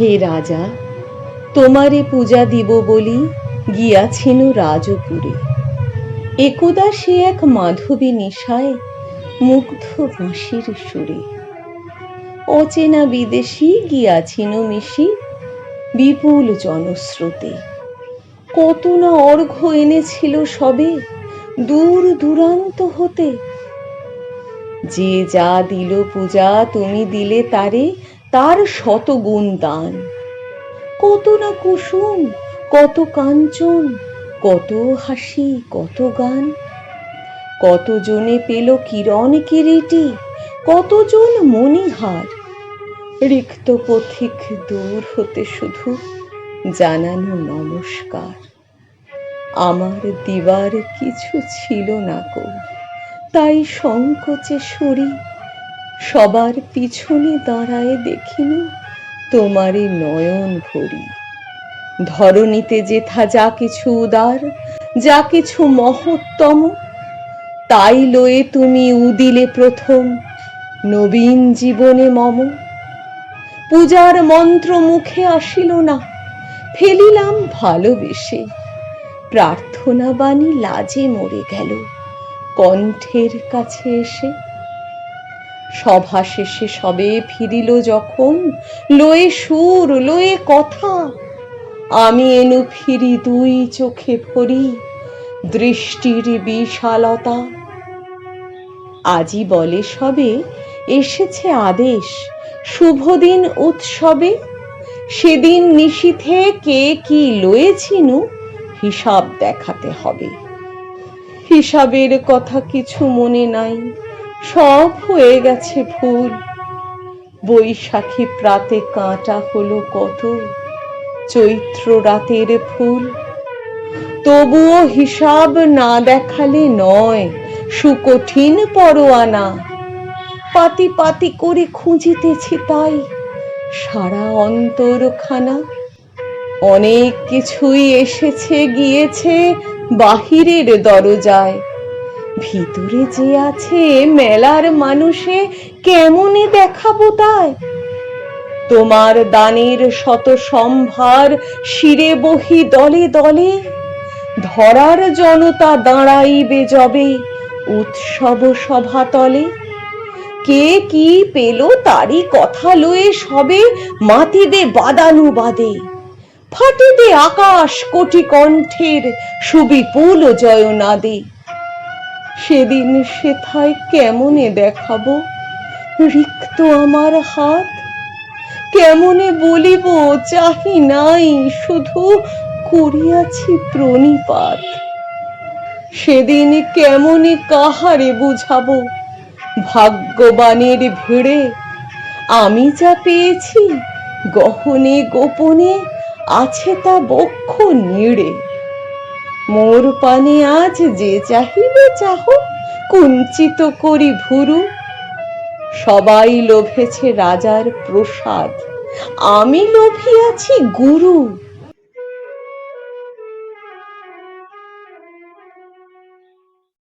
হে রাজা, তোমারে পূজা দিব বলি গিয়াছিল রাজপুরে। একদা সে এক মাধবী নিশায় মুগ্ধ বাঁশির সুরে। অচেনা বিদেশি গিয়াছিল মিশি বিপুল জনস্রোতে। কত না অর্ঘ্য এনেছিল সবে দূর দূরান্ত হতে। যে যা দিল পূজা তুমি দিলে তারে তার শতগুণ দান। কত না কুসুম, কত কাঞ্চন, কত হাসি, কত গান। কতজনে পেল কিরণ কিরিটি, কতজন মণিহার। রিক্ত পথিক দূর হতে শুধু জানানো নমস্কার। আমার দিবার কিছু ছিল না কো তাই সংকোচে সরি সবার পিছনে দাঁড়ায় দেখিল তোমারই নয়ন ভরি। ধরণীতে যেথা যা কিছু উদার, যা কিছু মহত্তম, তাই লয়ে তুমি উদিলে প্রথম, নবীন জীবনে মম। পূজার মন্ত্র মুখে আসিল না, ফেলিলাম ভালোবেসে, প্রার্থনা বাণী লাজে মরে গেল, কণ্ঠের কাছে এসে সভা শেষে সবে ফিরিল যখন, লয়ে সুর, লয়ে কথা। আমি এনু ফিরি দুই চোখে ভরি দৃষ্টির বিশালতা। আজই বলে সবে এসেছে আদেশ, শুভদিন উৎসবে। সেদিন নিশীথে কে কি লয়েছিনু, হিসাব দেখাতে হবে। হিসাবের কথা কিছু মনে নাই। সব হয়ে গেছে ভুল। বৈশাখী প্রাতে কাঁটা হলো কত, চৈত্র রাতের ফুল। তবুও হিসাব না দেখালে নয়, সুকঠিন পরোয়ানা। পাতি পাতি করে খুঁজিতেছি তাই, সারা অন্তরখানা। অনেক কিছুই এসেছে, গিয়েছে বাহিরের দরজায়। ভিতরে যে আছে মেলার মানুষে কেমনে দেখাবো তাই? তোমার দানের শত সম্ভার শিরে বহি দলে দলে, ধরার জনতা দাঁড়াইবে যবে উৎসব সভাতলে কে কি পেল তারই কথা লয়ে সবে মাতিবে বাদানুবাদে ফাটিবে আকাশ কোটি কণ্ঠের সুবিপুল জয়নাদে। সেদিন সেথায় কেমনে দেখাবো? রিক্ত আমার হাত? কেমনে বলিব, চাহি নাই, শুধু করিয়াছি প্রণিপাত। সেদিন কেমনে কাহারে বুঝাবো? ভাগ্যবানের ভিড়ে আমি যা পেয়েছি, গহনে গোপনে আছে তা বক্ষ নিড়ে। মোর পানে আজ যে চাহিবে চাহ, কুঞ্চিত করি ভুরু। সবাই লোভেছে রাজার প্রসাদ, আমি লোভিয়াছি গুরু।